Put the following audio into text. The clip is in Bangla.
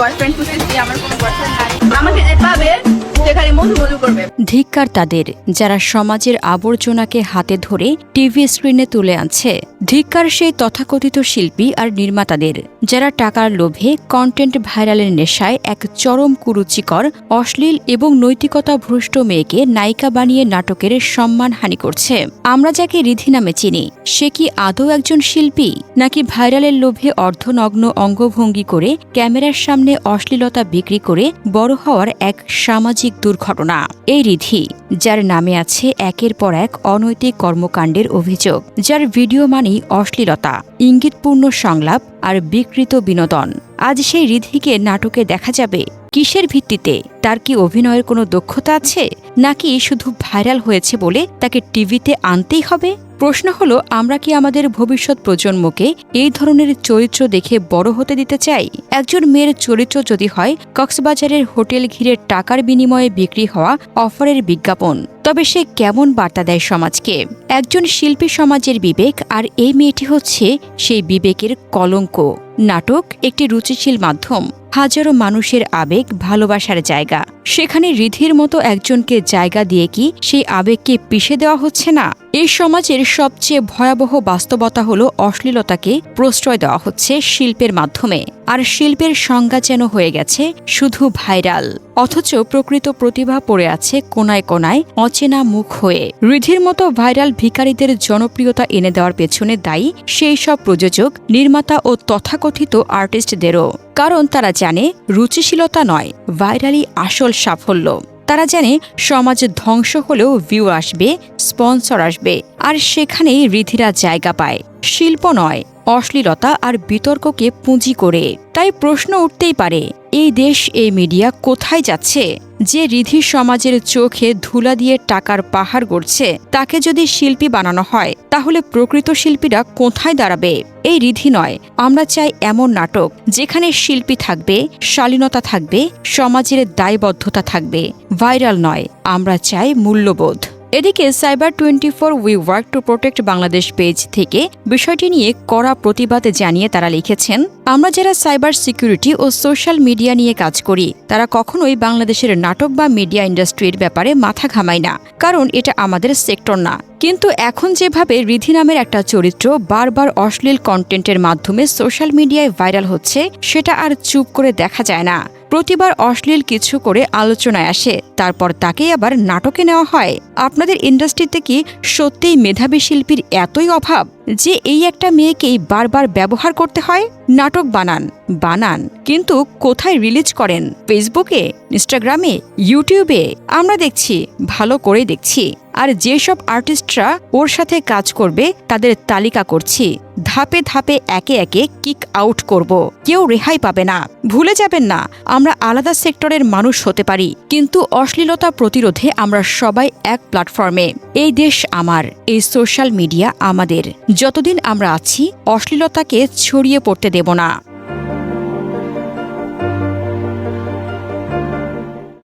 বয়ফ্রেন্ড খুঁজতেছি আমার কোনো বয়ফ্রেন্ড নাই। আমাকে পাবে ধিক্কার তাদের, যারা সমাজের আবর্জনাকে হাতে ধরে টিভি স্ক্রিনে তুলে আনছে। ধিক্কার সেই তথাকথিত শিল্পী আর নির্মাতাদের, যারা টাকার লোভে কন্টেন্ট ভাইরালের নেশায় এক চরম কুরুচিকর, অশ্লীল এবং নৈতিকতা ভ্রষ্ট মেয়েকে নায়িকা বানিয়ে নাটকের সম্মানহানি করছে। আমরা যাকে রিধি নামে চিনি, সে কি আদৌ একজন শিল্পী? নাকি ভাইরালের লোভে অর্ধনগ্ন অঙ্গভঙ্গি করে ক্যামেরার সামনে অশ্লীলতা বিক্রি করে বড় হওয়ার এক সামাজিক দুর্ঘটনা। এই রিধি, যার নামে আছে একের পর এক অনৈতিক কর্মকাণ্ডের অভিযোগ, যার ভিডিও মানেই অশ্লীলতা, ইঙ্গিতপূর্ণ সংলাপ আর বিকৃত বিনোদন। আজ সেই রিধিকে নাটকে দেখা যাবে। কিসের ভিত্তিতে? তার কি অভিনয়ের কোনো দক্ষতা আছে? নাকি শুধু ভাইরাল হয়েছে বলে তাকে টিভিতে আনতেই হবে? প্রশ্ন হলো, আমরা কি আমাদের ভবিষ্যৎ প্রজন্মকে এই ধরনের চরিত্র দেখে বড় হতে দিতে চাই? একজন মেয়ের চরিত্র যদি হয়, কক্সবাজারের হোটেল ঘিরে টাকার বিনিময়ে বিক্রি হওয়া অফারের বিজ্ঞাপন। তবে সে কেমন বার্তা দেয় সমাজকে? একজন শিল্পী সমাজের বিবেক আর এই মেয়েটি হচ্ছে সেই বিবেকের কলঙ্ক। নাটক একটি রুচিশীল মাধ্যম, হাজারো মানুষের আবেগ, ভালোবাসার জায়গা। সেখানে রিধির মতো একজনকে জায়গা দিয়ে কি সেই আবেগকে পিষে দেওয়া হচ্ছে না? এই সমাজের সবচেয়ে ভয়াবহ বাস্তবতা হল অশ্লীলতাকে প্রশ্রয় দেওয়া হচ্ছে শিল্পের মাধ্যমে। আর শিল্পের সংজ্ঞা যেন হয়ে গেছে শুধু ভাইরাল। অথচ প্রকৃত প্রতিভা পড়ে আছে কোনায় কোনায় অচেনা মুখ হয়ে। রিধির মতো ভাইরাল ভিখারিদের জনপ্রিয়তা এনে দেওয়ার পেছনে দায়ী সেই সব প্রযোজক, নির্মাতা ও তথাকথিত আর্টিস্টদেরও। কারণ তারা জানে, রুচিশীলতা নয়, ভাইরালই আসল সাফল্য। তারা জানে সমাজ ধ্বংস হলেও ভিউ আসবে স্পন্সর আসবে, আর সেখানেই রিধিরা জায়গা পায়। শিল্প নয়, অশ্লীলতা আর বিতর্ককে পুঁজি করে। তাই প্রশ্ন উঠতেই পারে, এই দেশ, এই মিডিয়া কোথায় যাচ্ছে? যে রিধি সমাজের চোখে ধুলা দিয়ে টাকার পাহাড় গড়ছে, তাকে যদি শিল্পী বানানো হয়, তাহলে প্রকৃত শিল্পীরা কোথায় দাঁড়াবে? এই রিধি নয়, আমরা চাই এমন নাটক যেখানে শিল্পী থাকবে, শালীনতা থাকবে, সমাজের দায়বদ্ধতা থাকবে। ভাইরাল নয়, আমরা চাই মূল্যবোধ। এদিকে cyber twenty four we work to protect Bangladesh page থেকে বিষয়টি নিয়ে কড়া প্রতিবাদ জানিয়ে তারা লিখেছেন, আমরা যারা সাইবার সিকিউরিটি ও সোশ্যাল মিডিয়া নিয়ে কাজ করি, তারা কখনোই বাংলাদেশের নাটক বা মিডিয়া ইন্ডাস্ট্রির ব্যাপারে মাথা ঘামাই না, কারণ এটা আমাদের সেক্টর না। কিন্তু এখন যেভাবে রিধি নামের একটা চরিত্র বারবার অশ্লীল কন্টেন্টের মাধ্যমে সোশ্যাল মিডিয়ায় ভাইরাল হচ্ছে, সেটা আর চুপ করে দেখা যায় না। প্রতিবার অশ্লীল কিছু করে আলোচনায় আসে, তারপর তাকেই আবার নাটকে নেওয়া হয়। আপনাদের ইন্ডাস্ট্রিতে কি সত্যিই মেধাবী শিল্পীর এতই অভাব যে এই একটা মেয়েকেই বারবার ব্যবহার করতে হয়? নাটক বানান বানান, কিন্তু কোথায় রিলিজ করেন? ফেসবুকে, ইনস্টাগ্রামে, ইউটিউবে? আমরা দেখছি, ভালো করে দেখছি। আর যেসব আর্টিস্টরা ওর সাথে কাজ করবে, তাদের তালিকা করছি। ধাপে ধাপে একে একে কিক আউট করব। কেউ রেহাই পাবে না। ভুলে যাবেন না, আমরা আলাদা সেক্টরের মানুষ হতে পারি। কিন্তু অশ্লীলতা প্রতিরোধে আমরা সবাই এক প্ল্যাটফর্মে। এই দেশ আমার, এই সোশ্যাল মিডিয়া আমাদের। যতদিন আমরা আছি, অশ্লীলতাকে ছড়িয়ে পড়তে দেব না।